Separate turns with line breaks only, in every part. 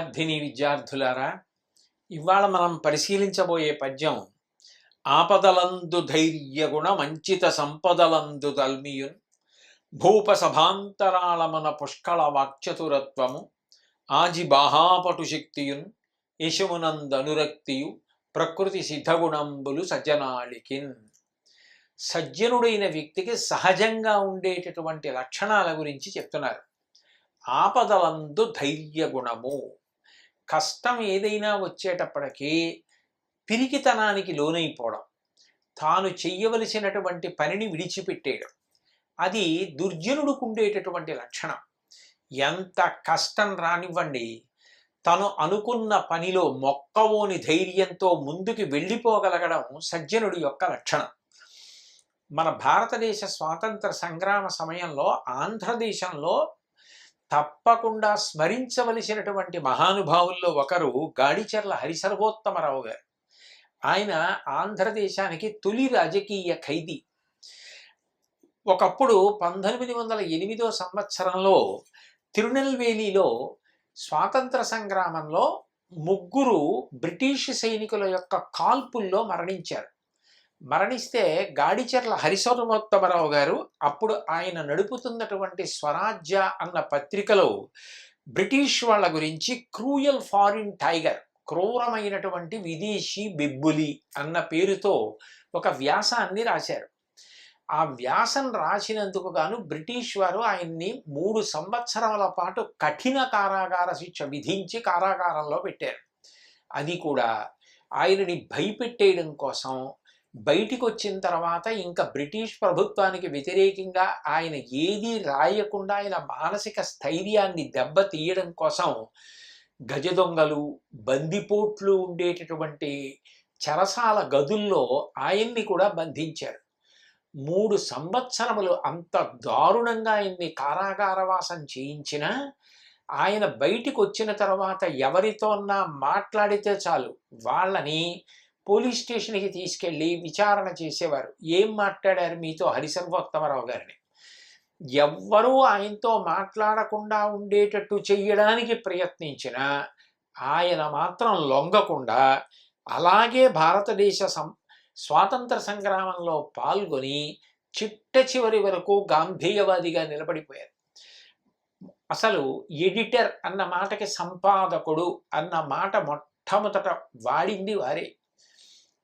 విద్యార్థిని విద్యార్థులారా ఇవాళ మనం పరిశీలించబోయే పద్యం ఆపదలందు ధైర్యగుణ మంచిత సంపదలందు దల్మియున్ భూప సభాంతరాళమన పుష్కళ వాక్చతురత్వము ఆజి బాహాపటు శక్తియున్ యశమునందనురక్తియు ప్రకృతి సిద్ధగుణంబులు సజ్జనాళికిన్. సజ్జనుడైన వ్యక్తికి సహజంగా ఉండేటటువంటి లక్షణాల గురించి చెప్తున్నారు. ఆపదలందు ధైర్య గుణము కష్టం ఏదైనా వచ్చేటప్పటికీ పిరికితనానికి లోనైపోవడం. తాను చెయ్యవలసినటువంటి పనిని విడిచిపెట్టేయడం. అది దుర్జనుడికి ఉండేటటువంటి లక్షణం. ఎంత కష్టం రానివ్వండి. తను అనుకున్న పనిలో మొక్కవోని ధైర్యంతో ముందుకు వెళ్ళిపోగలగడం సజ్జనుడి యొక్క లక్షణం. మన భారతదేశ స్వాతంత్ర సంగ్రామ సమయంలో ఆంధ్రదేశంలో తప్పకుండా స్మరించవలసినటువంటి మహానుభావుల్లో ఒకరు గాడిచెర్ల హరిసర్వోత్తమరావు గారు. ఆయన ఆంధ్రదేశానికి తొలి రాజకీయ ఖైదీ. ఒకప్పుడు పంతొమ్మిది వందల ఎనిమిదో సంవత్సరంలో తిరునెల్వేలిలో స్వాతంత్ర సంగ్రామంలో ముగ్గురు బ్రిటిష్ సైనికుల యొక్క కాల్పుల్లో మరణించారు. మరణిస్తే గాడిచెర్ల హరిశోత్తమరావు గారు అప్పుడు ఆయన నడుపుతున్నటువంటి స్వరాజ్య అన్న పత్రికలో బ్రిటిష్ వాళ్ళ గురించి క్రూయల్ ఫారిన్ టైగర్ క్రూరమైనటువంటి విదేశీ బెబ్బులి అన్న పేరుతో ఒక వ్యాసాన్ని రాశారు. ఆ వ్యాసం రాసినందుకు గాను బ్రిటిష్ వారు ఆయన్ని మూడు సంవత్సరాల పాటు కఠిన కారాగార శిక్ష విధించి కారాగారంలో పెట్టారు. అది కూడా ఆయనని భయపెట్టేయడం కోసం బయటికి వచ్చిన తర్వాత ఇంకా బ్రిటిష్ ప్రభుత్వానికి వ్యతిరేకంగా ఆయన ఏదీ రాయకుండా ఆయన మానసిక స్థైర్యాన్ని దెబ్బతీయడం కోసం గజ దొంగలు బందిపోట్లు ఉండేటటువంటి చెరసాల గదుల్లో ఆయన్ని కూడా బంధించారు. మూడు సంవత్సరములు అంత దారుణంగా ఆయన్ని కారాగారవాసం చేయించిన ఆయన బయటికి వచ్చిన తర్వాత ఎవరితోన్నా మాట్లాడితే చాలు. వాళ్ళని పోలీస్ స్టేషన్కి తీసుకెళ్ళి విచారణ చేసేవారు. ఏం మాట్లాడారు మీతో హరిసర్వోత్తమరావు గారిని? ఎవ్వరూ ఆయనతో మాట్లాడకుండా ఉండేటట్టు చెయ్యడానికి ప్రయత్నించిన ఆయన మాత్రం లొంగకుండా అలాగే భారతదేశ సం స్వాతంత్ర సంగ్రామంలో పాల్గొని చిట్ట చివరి వరకు గాంధీయవాదిగా నిలబడిపోయారు. అసలు ఎడిటర్ అన్న మాటకి సంపాదకుడు అన్న మాట మొట్టమొదట వాడింది వారే.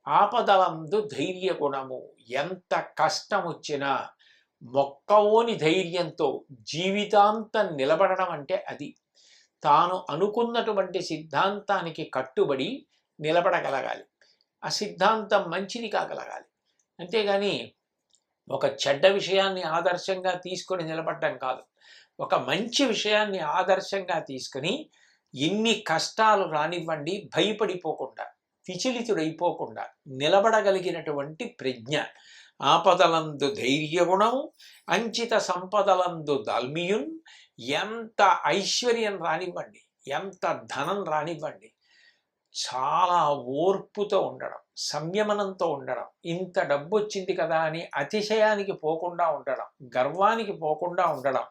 ఆపదలందు ధైర్య గుణము. ఎంత కష్టం వచ్చినా మొక్కవోని ధైర్యంతో జీవితాంతం నిలబడడం అంటే అది. తాను అనుకున్నటువంటి సిద్ధాంతానికి కట్టుబడి నిలబడగలగాలి. ఆ సిద్ధాంతం మంచిది కాగలగాలి. అంతేగాని ఒక చెడ్డ విషయాన్ని ఆదర్శంగా తీసుకొని నిలబడ్డం కాదు. ఒక మంచి విషయాన్ని ఆదర్శంగా తీసుకుని ఎన్ని కష్టాలు రానివ్వండి భయపడిపోకుండా. విచలితుడైపోకుండా నిలబడగలిగినటువంటి ప్రజ్ఞ ఆపదలందు ధైర్యగుణం అంచిత సంపదలందు దాల్మియున్ ఎంత ఐశ్వర్యం రానివ్వండి ఎంత ధనం రానివ్వండి చాలా ఓర్పుతో ఉండడం సంయమనంతో ఉండడం ఇంత డబ్బు వచ్చింది కదా అని అతిశయానికి పోకుండా ఉండడం గర్వానికి పోకుండా ఉండడం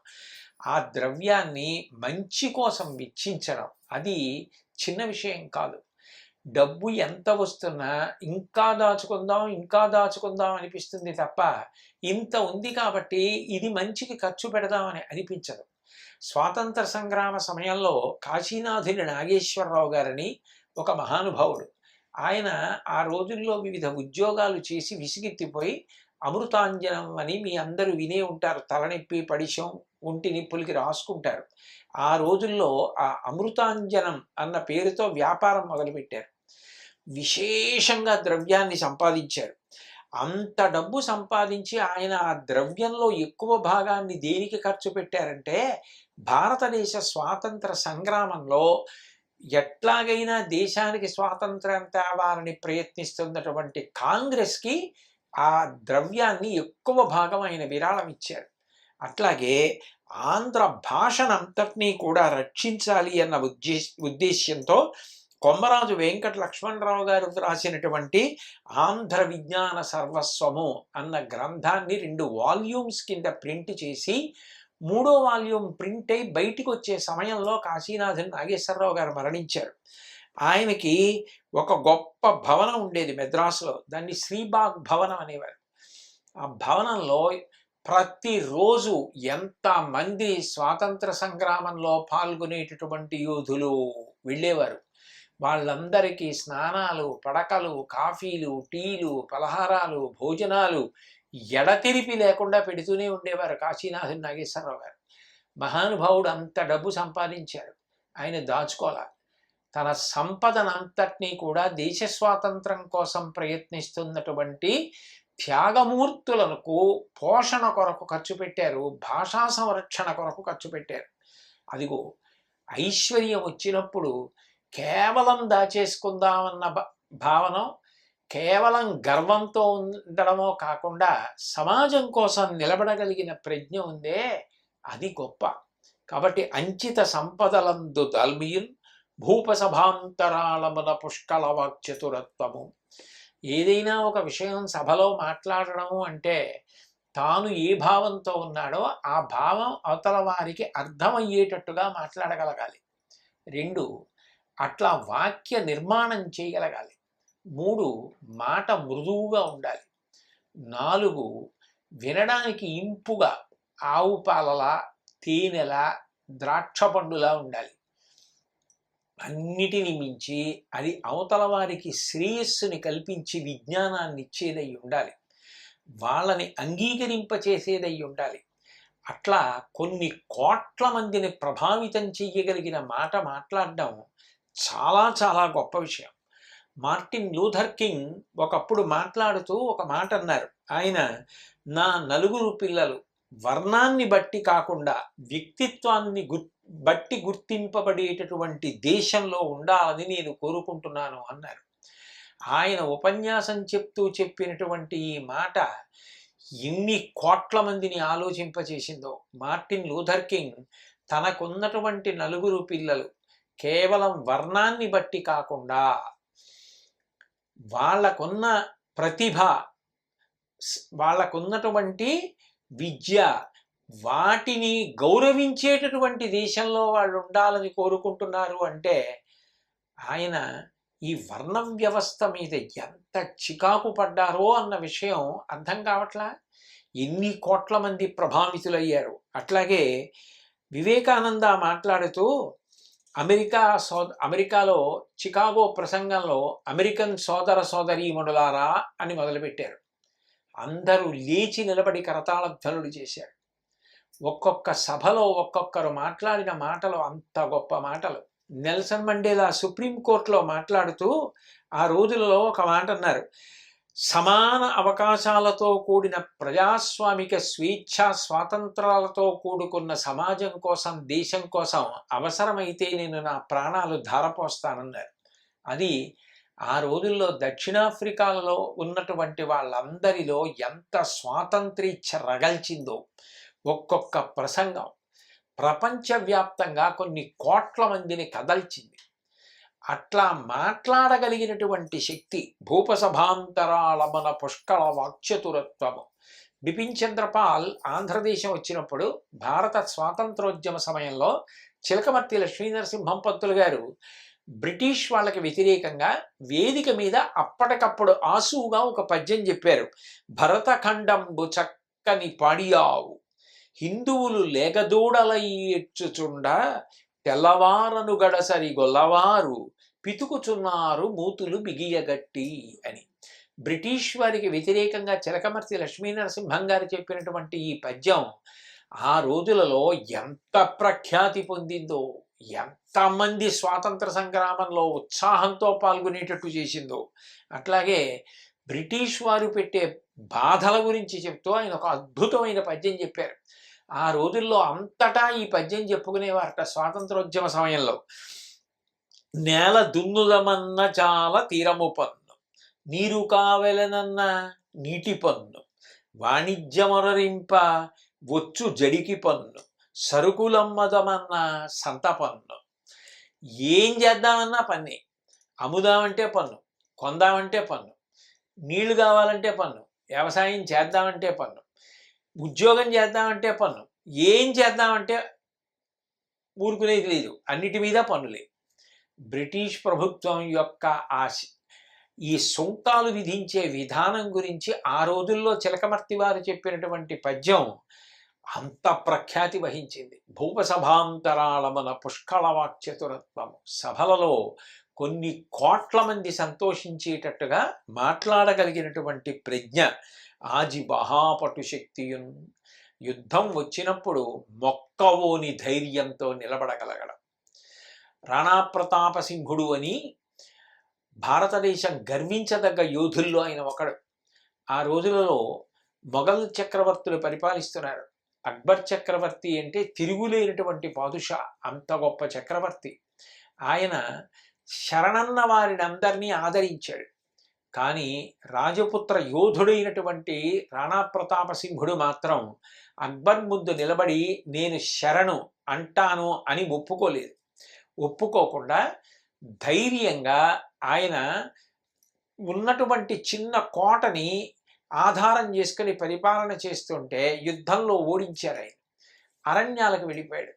ఆ ద్రవ్యాన్ని మంచి కోసం వెచ్చించడం అది చిన్న విషయం కాదు. డబ్బు ఎంత వస్తున్నా ఇంకా దాచుకుందాం ఇంకా దాచుకుందాం అనిపిస్తుంది తప్ప ఇంత ఉంది కాబట్టి ఇది మంచికి ఖర్చు పెడదామని అనిపించదు. స్వాతంత్ర సంగ్రామ సమయంలో కాశీనాథుని నాగేశ్వరరావు గారని ఒక మహానుభావుడు. ఆయన ఆ రోజుల్లో వివిధ ఉద్యోగాలు చేసి విసిగెత్తిపోయి అమృతాంజనం అని మీ అందరూ వినే ఉంటారు. తలనొప్పి పడిశం ఒంటి నిప్పులకి రాసుకుంటారు. ఆ రోజుల్లో ఆ అమృతాంజనం అన్న పేరుతో వ్యాపారం మొదలుపెట్టారు. విశేషంగా ద్రవ్యాన్ని సంపాదించారు. అంత డబ్బు సంపాదించి ఆయన ఆ ద్రవ్యంలో ఎక్కువ భాగాన్ని దేనికి ఖర్చు పెట్టారంటే భారతదేశ స్వాతంత్ర సంగ్రామంలో ఎట్లాగైనా దేశానికి స్వాతంత్రం తేవాలని ప్రయత్నిస్తున్నటువంటి కాంగ్రెస్కి ఆ ద్రవ్యాన్ని ఎక్కువ భాగం ఆయన విరాళం ఇచ్చారు. అట్లాగే ఆంధ్ర భాషనంతటినీ కూడా రక్షించాలి అన్న ఉద్దేశ్ ఉద్దేశ్యంతో కొమ్మరాజు వెంకట లక్ష్మణరావు గారు రాసినటువంటి ఆంధ్ర విజ్ఞాన సర్వస్వము అన్న గ్రంథాన్ని రెండు వాల్యూమ్స్ కింద ప్రింట్ చేసి మూడో వాల్యూమ్ ప్రింట్ అయి బయటికి వచ్చే సమయంలో కాశీనాథన్ నాగేశ్వరరావు గారు మరణించారు. ఆయనకి ఒక గొప్ప భవనం ఉండేది మెద్రాసులో. దాన్ని శ్రీబాగ్ భవనం అనేవారు. ఆ భవనంలో ప్రతిరోజు ఎంతమంది స్వాతంత్ర సంగ్రామంలో పాల్గొనేటటువంటి యోధులు వెళ్ళేవారు. వాళ్ళందరికీ స్నానాలు పడకలు కాఫీలు టీలు పలహారాలు భోజనాలు ఎడతెరిపి లేకుండా పెడుతూనే ఉండేవారు కాశీనాథన్ నాగేశ్వరరావు గారు. మహానుభావుడు అంత డబ్బు సంపాదించారు ఆయన దాచుకోవాలి తన సంపదనంతటినీ కూడా దేశ స్వాతంత్రం కోసం ప్రయత్నిస్తున్నటువంటి త్యాగమూర్తులకు పోషణ కొరకు ఖర్చు పెట్టారు భాషా సంరక్షణ కొరకు ఖర్చు పెట్టారు. అదిగో ఐశ్వర్యం వచ్చినప్పుడు కేవలం దాచేసుకుందామన్న భావన కేవలం గర్వంతో ఉండడమో కాకుండా సమాజం కోసం నిలబడగలిగిన ప్రజ్ఞ ఉందే అది గొప్ప. కాబట్టి అంచిత సంపదలందు దల్మియున్ భూపసభాంతరాళమున పుష్కల వాక్చతురత్వము ఏదైనా ఒక విషయం సభలో మాట్లాడడము అంటే తాను ఏ భావంతో ఉన్నాడో ఆ భావం అవతల వారికి అర్థమయ్యేటట్టుగా మాట్లాడగలగాలి. రెండు అట్లా వాక్య నిర్మాణం చేయగలగాలి. మూడు మాట మృదువుగా ఉండాలి. నాలుగు వినడానికి ఇంపుగా ఆవు పాలలా తేనెలా ద్రాక్ష పండులా ఉండాలి. అన్నిటిని మించి అది అవతల వారికి శ్రేయస్సుని కల్పించి విజ్ఞానాన్ని ఇచ్చేదై ఉండాలి. వాళ్ళని అంగీకరింపచేసేదై ఉండాలి. అట్లా కొన్ని కోట్ల మందిని ప్రభావితం చెయ్యగలిగిన మాట మాట్లాడడం చాలా చాలా గొప్ప విషయం. మార్టిన్ లూథర్ కింగ్ ఒకప్పుడు మాట్లాడుతూ ఒక మాట అన్నారు. ఆయన నా నలుగురు పిల్లలు వర్ణాన్ని బట్టి కాకుండా వ్యక్తిత్వాన్ని గుర్ బట్టి గుర్తింపబడేటటువంటి దేశంలో ఉండాలని నేను కోరుకుంటున్నాను అన్నారు. ఆయన ఉపన్యాసం చెప్తూ చెప్పినటువంటి ఈ మాట ఎన్ని కోట్ల మందిని ఆలోచింపచేసిందో మార్టిన్ లూథర్ కింగ్ తనకున్నటువంటి నలుగురు పిల్లలు కేవలం వర్ణాన్ని బట్టి కాకుండా వాళ్ళకున్న ప్రతిభ వాళ్ళకున్నటువంటి విద్య వాటిని గౌరవించేటటువంటి దేశంలో వాళ్ళు ఉండాలని కోరుకుంటున్నారు అంటే ఆయన ఈ వర్ణం వ్యవస్థ మీద ఎంత చికాకు పడ్డారో అన్న విషయం అర్థం కావట్లా? ఎన్ని కోట్ల మంది ప్రభావితులయ్యారు? అట్లాగే వివేకానంద మాట్లాడుతూ అమెరికా సో అమెరికాలో చికాగో ప్రసంగంలో అమెరికన్ సోదర సోదరీమణులారా అని మొదలుపెట్టారు. అందరూ లేచి నిలబడి కరతాళధ్వనులు చేశారు. ఒక్కొక్క సభలో ఒక్కొక్కరు మాట్లాడిన మాటలు అంత గొప్ప మాటలు. నెల్సన్ మండేలా సుప్రీంకోర్టులో మాట్లాడుతూ ఆ రోజులలో ఒక మాట అన్నారు. సమాన అవకాశాలతో కూడిన ప్రజాస్వామిక స్వేచ్ఛ స్వాతంత్రాలతో కూడుకున్న సమాజం కోసం దేశం కోసం అవసరమైతే నేను నా ప్రాణాలు ధారపోస్తానన్నారు. అది ఆ రోజుల్లో దక్షిణాఫ్రికాలో ఉన్నటువంటి వాళ్ళందరిలో ఎంత స్వాతంత్రీచ్ఛ రగల్చిందో. ఒక్కొక్క ప్రసంగం ప్రపంచవ్యాప్తంగా కొన్ని కోట్ల మందిని కదల్చింది. అట్లా మాట్లాడగలిగినటువంటి శక్తి భూపసభాంతరాళమన పుష్కళ వాక్చతురత్వము. బిపిన్ చంద్రపాల్ ఆంధ్రదేశం వచ్చినప్పుడు భారత స్వాతంత్రోద్యమ సమయంలో చిలకమర్తి లక్ష్మీనరసింహం పంతులు గారు బ్రిటిష్ వాళ్ళకి వ్యతిరేకంగా వేదిక మీద అప్పటికప్పుడు ఆసువుగా ఒక పద్యం చెప్పారు. భరతఖండంబు చక్కని పాడియావు. హిందువులు లేగదూడలై తెల్లవారను గడసరి గొల్లవారు పితుకుచున్నారు మూతులు బిగియగట్టి అని. బ్రిటిష్ వారికి వ్యతిరేకంగా చిలకమర్తి లక్ష్మీనరసింహం గారు చెప్పినటువంటి ఈ పద్యం ఆ రోజులలో ఎంత ప్రఖ్యాతి పొందిందో ఎంతమంది స్వాతంత్ర సంగ్రామంలో ఉత్సాహంతో పాల్గొనేటట్టు చేసిందో. అట్లాగే బ్రిటిష్ వారు పెట్టే బాధల గురించి చెప్తూ ఆయన ఒక అద్భుతమైన పద్యం చెప్పారు. ఆ రోజుల్లో అంతటా ఈ పద్యం చెప్పుకునేవారట స్వాతంత్రోద్యమ సమయంలో. నేల దున్నుదమన్న చాలా తీరము పన్ను. నీరు కావలనన్న నీటి పన్ను. వాణిజ్యమొరరింప వచ్చు జడికి పన్ను. సరుకులమ్మదమన్న సంత పన్ను. ఏం చేద్దామన్నా పన్నే అమ్ముదామంటే పన్ను. కొందామంటే పన్ను. నీళ్ళు కావాలంటే పన్ను. వ్యవసాయం చేద్దామంటే పన్ను. ఉద్యోగం చేద్దామంటే పన్ను. ఏం చేద్దామంటే? ఊరుకునేది లేదు. అన్నిటి మీద పన్నులే. బ్రిటిష్ ప్రభుత్వం యొక్క ఆ ఈ సుంకాలు విధించే విధానం గురించి ఆ రోజుల్లో చిలకమర్తి వారు చెప్పినటువంటి పద్యం అంత ప్రఖ్యాతి వహించింది. భూపసభాంతరాళమన పుష్కళవాక్చతురత్వము సభలలో కొన్ని కోట్ల మంది సంతోషించేటట్టుగా మాట్లాడగలిగినటువంటి ప్రజ్ఞ ఆజి మహాపటు శక్తియున్ యుద్ధం వచ్చినప్పుడు మొక్కవోని ధైర్యంతో నిలబడగలగడం. రాణాప్రతాప సింహుడు అని భారతదేశం గర్వించదగ్గ యోధుల్లో ఆయన ఒకడు. ఆ రోజులలో మొఘల్ చక్రవర్తులు పరిపాలిస్తున్నారు. అక్బర్ చక్రవర్తి అంటే తిరుగులేనటువంటి పాదుషా అంత గొప్ప చక్రవర్తి. ఆయన శరణన్న వారిని అందరినీ ఆదరించాడు. కానీ రాజపుత్ర యోధుడైనటువంటి రాణా ప్రతాప సింహుడు మాత్రం అక్బర్ ముందు నిలబడి నేను శరణు అంటాను అని ఒప్పుకోలేదు. ఒప్పుకోకుండా ధైర్యంగా ఆయన ఉన్నటువంటి చిన్న కోటని ఆధారం చేసుకుని పరిపాలన చేస్తుంటే యుద్ధంలో ఓడించారు ఆయన. అరణ్యాలకు వెళ్ళిపోయాడు.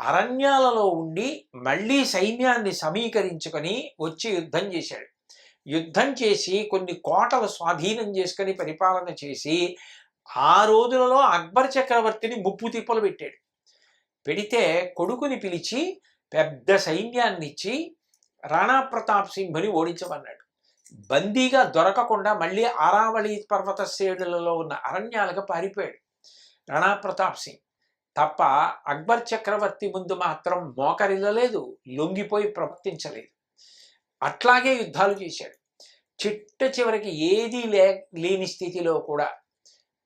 అరణ్యాలలో ఉండి మళ్ళీ సైన్యాన్ని సమీకరించుకొని వచ్చి యుద్ధం చేశాడు. యుద్ధం చేసి కొన్ని కోటలు స్వాధీనం చేసుకొని పరిపాలన చేసి ఆ రోజులలో అక్బర్ చక్రవర్తిని ముప్పు తిప్పలు పెట్టాడు. పెడితే కొడుకుని పిలిచి పెద్ద సైన్యాన్ని ఇచ్చి రాణా ప్రతాప్ సింహుని ఓడించమన్నాడు. బందీగా దొరకకుండా మళ్ళీ ఆరావళి పర్వత శ్రేణులలో ఉన్న అరణ్యాలకు పారిపోయాడు రాణా ప్రతాప్ సింగ్. తప్ప అక్బర్ చక్రవర్తి ముందు మాత్రం మోకరిల్లలేదు లొంగిపోయి ప్రవర్తించలేదు. అట్లాగే యుద్ధాలు చేశాడు. చిట్ట చివరికి ఏదీ లే లేని స్థితిలో కూడా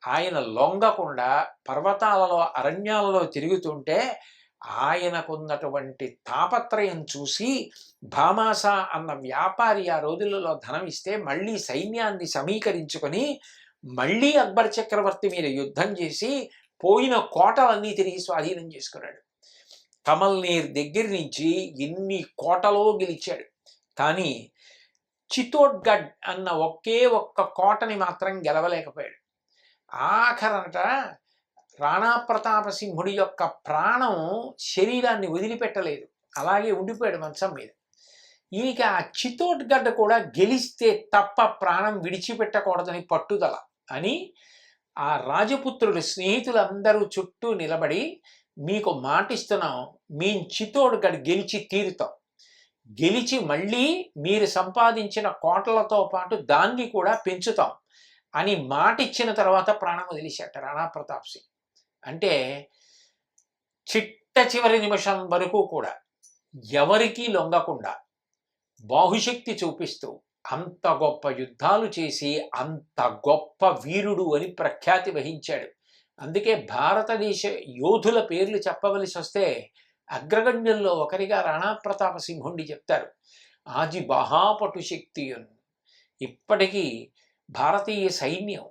ఆయన లొంగకుండా పర్వతాలలో అరణ్యాలలో తిరుగుతుంటే ఆయనకున్నటువంటి తాపత్రయం చూసి భామాస అన్న వ్యాపారి ఆ రోజులలో ధనం ఇస్తే మళ్ళీ సైన్యాన్ని సమీకరించుకొని మళ్ళీ అక్బర్ చక్రవర్తి మీద యుద్ధం చేసి పోయిన కోటలన్నీ తిరిగి స్వాధీనం చేసుకున్నాడు. కమల్ నీర్ దగ్గర నుంచి ఎన్ని కోటలో గెలిచాడు. కానీ చితోడ్గఢ్ అన్న ఒకే ఒక్క కోటని మాత్రం గెలవలేకపోయాడు. ఆఖరట రాణాప్రతాప సింహుడి యొక్క ప్రాణం శరీరాన్ని వదిలిపెట్టలేదు. అలాగే ఉండిపోయాడు మంచం మీద. ఈయనకి ఆ చితోడ్గడ్డ కూడా గెలిస్తే తప్ప ప్రాణం విడిచిపెట్టకూడదని పట్టుదల అని ఆ రాజపుత్రుడు స్నేహితులందరూ చుట్టూ నిలబడి మీకు మాటిస్తున్నాం మీ చిత్తోడ్గడ్ గెలిచి తీరుతాం. గెలిచి మళ్ళీ మీరు సంపాదించిన కోటలతో పాటు దాన్ని కూడా పెంచుతాం అని మాటిచ్చిన తర్వాత ప్రాణం వదిలేశాట రాణా ప్రతాప్ సింగ్. అంటే చిట్ట చివరి నిమిషం వరకు కూడా ఎవరికీ లొంగకుండా బాహుశక్తి చూపిస్తూ అంత గొప్ప యుద్ధాలు చేసి అంత గొప్ప వీరుడు అని ప్రఖ్యాతి వహించాడు. అందుకే భారతదేశ యోధుల పేర్లు చెప్పవలసి వస్తే అగ్రగణ్యంలో ఒకరిగా రాణా ప్రతాప సింహుణ్ణి చెప్తారు. ఆజి బహాపటు శక్తియున్. ఇప్పటికీ భారతీయ సైన్యం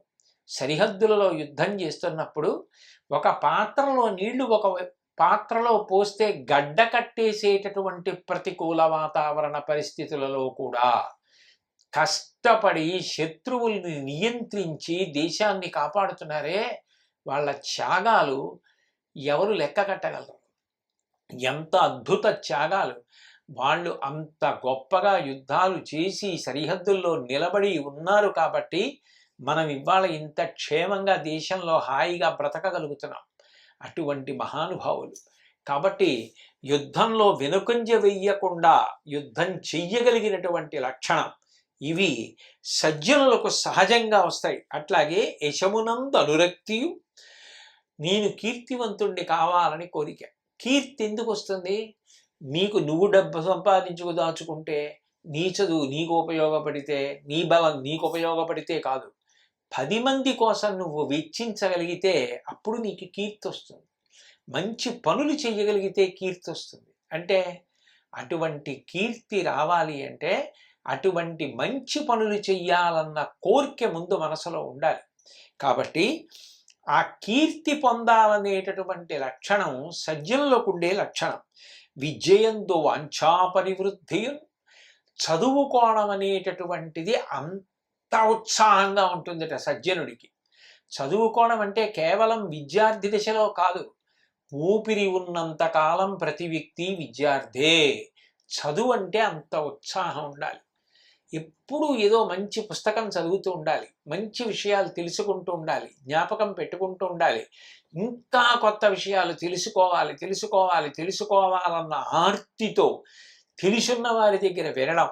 సరిహద్దులలో యుద్ధం చేస్తున్నప్పుడు ఒక పాత్రలో నీళ్ళు ఒక పాత్రలో పోస్తే గడ్డ కట్టేసేటటువంటి ప్రతికూల వాతావరణ పరిస్థితులలో కూడా కష్టపడి శత్రువుల్ని నియంత్రించి దేశాన్ని కాపాడుతున్నారే వాళ్ళ త్యాగాలు ఎవరు లెక్క కట్టగలరు? ఎంత అద్భుత త్యాగాలు! వాళ్ళు అంత గొప్పగా యుద్ధాలు చేసి సరిహద్దుల్లో నిలబడి ఉన్నారు కాబట్టి మనం ఇవాళ ఇంత క్షేమంగా దేశంలో హాయిగా బ్రతకగలుగుతున్నాం. అటువంటి మహానుభావులు. కాబట్టి యుద్ధంలో వెనుకంజ వెయ్యకుండా యుద్ధం చెయ్యగలిగినటువంటి లక్షణం ఇవి సజ్జనులకు సహజంగా వస్తాయి. అట్లాగే యశమునందు అనురక్తియు నేను కీర్తివంతుణ్ణి కావాలని కోరిక. కీర్తి ఎందుకు వస్తుంది? నీకు నువ్వు డబ్బు సంపాదించుకు దాచుకుంటే నీ చదువు నీకు ఉపయోగపడితే నీ బలం నీకు ఉపయోగపడితే కాదు. పది మంది కోసం నువ్వు వెచ్చించగలిగితే అప్పుడు నీకు కీర్తి వస్తుంది. మంచి పనులు చేయగలిగితే కీర్తి వస్తుంది. అంటే అటువంటి కీర్తి రావాలి అంటే అటువంటి మంచి పనులు చెయ్యాలన్న కోరిక ముందు మనసులో ఉండాలి. కాబట్టి ఆ కీర్తి పొందాలనేటటువంటి లక్షణం సజ్జనులకు ఉండే లక్షణం. విజయంతో వాంఛాపరివృద్ధియున్ చదువుకోవడం అనేటటువంటిది అంత ఉత్సాహంగా ఉంటుందట సజ్జనుడికి. చదువుకోవడం అంటే కేవలం విద్యార్థి దశలో కాదు. ఊపిరి ఉన్నంత కాలం ప్రతి వ్యక్తి విద్యార్థే. చదువు అంటే అంత ఉత్సాహం ఉండాలి. ఎప్పుడు ఏదో మంచి పుస్తకం చదువుతూ ఉండాలి. మంచి విషయాలు తెలుసుకుంటూ ఉండాలి. జ్ఞాపకం పెట్టుకుంటూ ఉండాలి. ఇంకా కొత్త విషయాలు తెలుసుకోవాలి తెలుసుకోవాలి తెలుసుకోవాలన్న ఆర్తితో తెలుసున్న వారి దగ్గర వినడం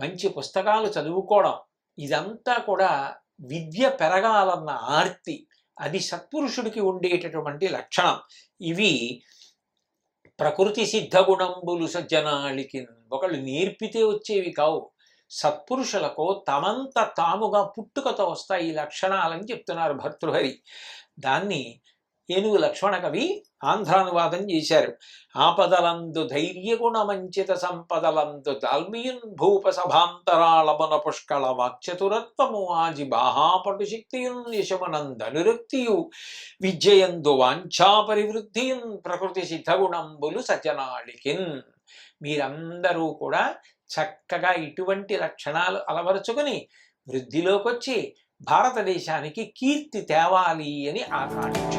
మంచి పుస్తకాలు చదువుకోవడం ఇదంతా కూడా విద్య పెరగాలన్న ఆర్తి అది సత్పురుషుడికి ఉండేటటువంటి లక్షణం. ఇవి ప్రకృతి సిద్ధ గుణంబులు సజ్జనాళికి ఒకళ్ళు నేర్పితే వచ్చేవి కావు. సత్పురుషులకు తమంత తాముగా పుట్టుకతో వస్తాయి ఈ లక్షణాలని చెప్తున్నారు భర్తృహరి. దాన్ని ఏనుగు లక్ష్మణ కవి ఆంధ్రానువాదం చేశారు. ఆపదలందు ధైర్యగుణమంచిత సంపదలందు దాల్మీయున్ భూప సభాంతరాళమున పుష్కళ వాక్చతురత్వము ఆజి బాహాపటు శక్తియున్ యశమనందనురక్తియు విద్యయందు వాంఛాపరివృద్ధియున్ ప్రకృతి సిద్ధగుణంబులు సజనాళికిన్ మీరందరూ కూడా చక్కగా ఇటువంటి లక్షణాలు అలవరుచుకుని వృద్ధిలోకొచ్చి భారతదేశానికి కీర్తి తేవాలి అని ఆకాంక్ష.